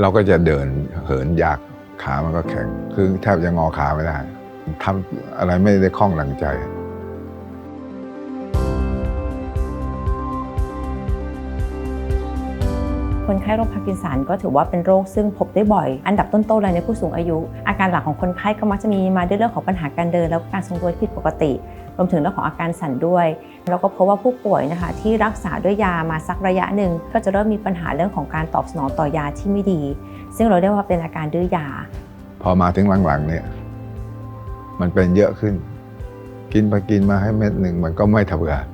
เราก็จะเดินเหินยากขามันก็แข็ง คือแทบจะงอขาไม่ได้ทำอะไรไม่ได้คล่องหลังใจ คนไข้โรคพาร์กินสันก็ถือว่าเป็นโรคซึ่งพบได้บ่อย อันดับต้นๆเลยในผู้สูงอายุ อาการหลักของคนไข้ก็มักจะมีมาด้วยเรื่องของปัญหาการเดิน แล้วก็การทรงตัวที่ผิดปกติ รวมถึงเรื่องของอาการสั่นด้วยแล้วก็พบว่าผู้ป่วยนะคะที่รักษาด้วยยามาสักระยะหนึ่ง ก็จะเริ่มมีปัญหาเรื่องของการตอบสนองต่อยาที่ไม่ดี ซึ่งเราเรียกว่าเป็นอาการดื้อยา พอมาถึงหลังๆเนี่ยมันเป็นเยอะขึ้น กินไปกินมาให้เม็ดหนึ่งมันก็ไม่ทำงาน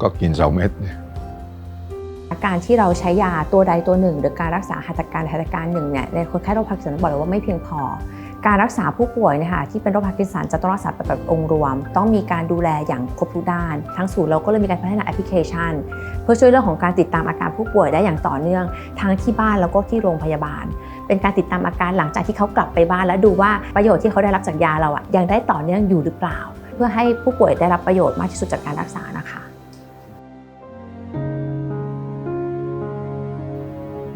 ก็กินสองเม็ด การที่เราใช้ยาตัวใดตัวหนึ่ง หรือการรักษาหัตถการหัตถการหนึ่งเนี่ยในคนไข้โรคพาร์กินสันบอกเลยว่าไม่เพียงพอ การรักษาผู้ป่วยนะคะที่เป็นโรคพาร์กินสันจะต้องรักษาแบบองค์รวม ต้องมีการดูแลอย่างครบทุกด้าน ทั้งศูนย์เราก็เลยมีการพัฒนาแอปพลิเคชัน เพื่อช่วยเรื่องของการติดตามอาการผู้ป่วยได้อย่างต่อเนื่อง ทั้งที่บ้านแล้วก็ที่โรงพยาบาล เป็นการติดตามอาการหลังจากที่เขากลับไปบ้านแล้วดูว่าประโยชน์ที่เขาได้รับจากยาเราอะยังได้ต่อเนื่องอยู่หรือเปล่า เพื่อให้ผู้ป่วยได้รับประโยชน์มากที่สุดจากการรักษานะคะ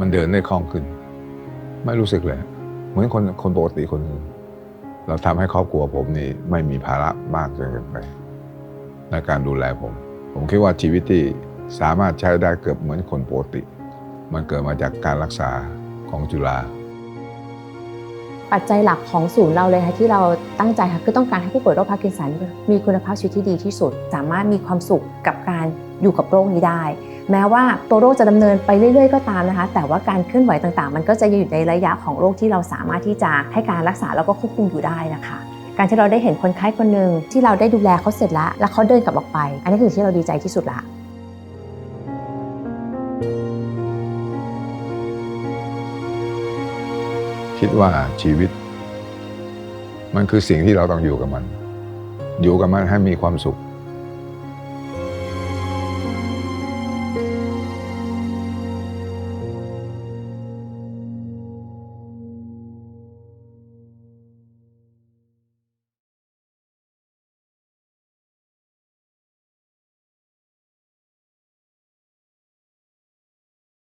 มันเดินได้คล่องขึ้น ไม่รู้สึกเลย เหมือนคนคนปกติคนอื่นเราทำให้ครอบครัวผมนี่ไม่มีภาระมากจนเกินไปในการดูแลผม ผมคิดว่าชีวิตที่สามารถใช้ได้เกือบเหมือนคนปกติ มันเกิดมาจากการรักษาของจุฬาปัจจัยหลักของศูนย์เราเลยค่ะที่เราตั้งใจค่ะคือต้องการให้ผู้ป่วยโรคพาร์กินสันมีคุณภาพชีวิตที่ดีที่สุด สามารถมีความสุขกับการอยู่กับโรคนี้ได้ แม้ว่าตัวโรคจะดำเนินไปเรื่อยๆก็ตามนะคะ แต่ว่าการเคลื่อนไหวต่างๆ มันก็จะอยู่ในระยะของโรคที่เราสามารถที่จะให้การรักษาแล้วก็ควบคุมอยู่ได้นะคะการที่เราได้เห็นคนไข้คนหนึ่งที่เราได้ดูแลเขาเสร็จแล้ว แล้วเขาเดินกลับออกไป อันนี้คือที่เราดีใจที่สุดละคิดว่าชีวิต มันคือสิ่งที่เราต้องอยู่กับมัน อยู่กับมันให้มีความสุข